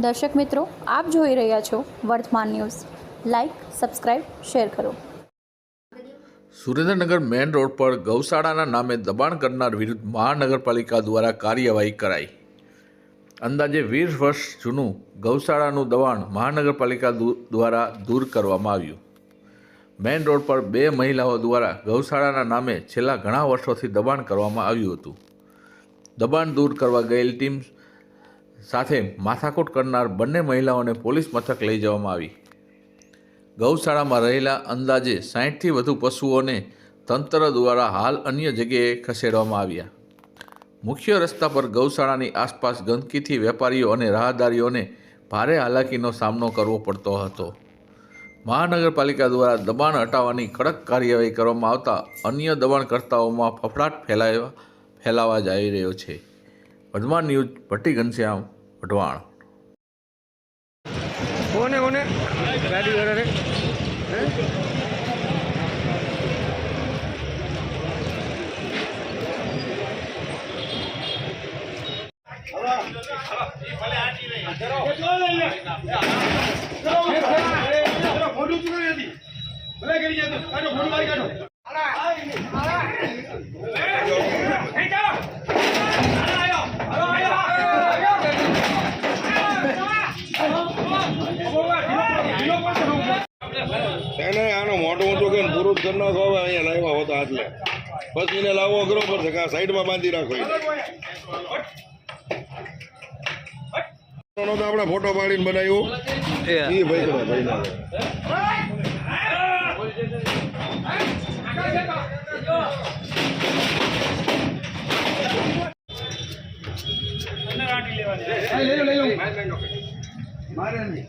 દર્શક મિત્રો, આપ જોઈ રહ્યા છો વર્તમાન ન્યૂઝ. લાઇક સબસ્ક્રાઇબ શેર કરો. સુરેન્દ્રનગર મેન રોડ પર ગૌશાળાના નામે દબાણ કરનાર વિરુદ્ધ મહાનગરપાલિકા દ્વારા કાર્યવાહી કરાઈ. અંદાજે વીસ વર્ષ જૂનું ગૌશાળાનું દબાણ મહાનગરપાલિકા દ્વારા દૂર કરવામાં આવ્યું. મેન રોડ પર બે મહિલાઓ દ્વારા ગૌશાળાના નામે છેલ્લા ઘણા વર્ષોથી દબાણ કરવામાં આવ્યું હતું. દબાણ દૂર કરવા ગયેલ ટીમ સાથે માથાકૂટ કરનાર બંને મહિલાઓને પોલીસ મથક લઈ જવામાં આવી. ગૌશાળામાં રહેલા અંદાજે સાહીઠથી વધુ પશુઓને તંત્ર દ્વારા હાલ અન્ય જગ્યાએ ખસેડવામાં આવ્યા. મુખ્ય રસ્તા પર ગૌશાળાની આસપાસ ગંદકીથી વેપારીઓ અને રાહદારીઓને ભારે હાલાકીનો સામનો કરવો પડતો હતો. મહાનગરપાલિકા દ્વારા દબાણ હટાવવાની કડક કાર્યવાહી કરવામાં આવતા અન્ય દબાણકર્તાઓમાં ફફડાટ ફેલાવા ફેલાવા જઈ રહ્યો છે. વર્ધમાન ન્યૂઝ ભટ્ટી ઘનશ્યામ વઢવાણ. કોને કોને? ગાડી વાળા રે એને આનો મોટો ઊંચો કે પૂરું જ કરી નાખો હવે અહીંયા લાવ્યા હોતા આટલે પછી એને લાવવો અઘરો પડશે કે આ સાઈડમાં બાંધી રાખો. તો આપણે ફોટો પાડીને બનાવ્યું. એ. ભાઈ કરો, ભાઈ ના.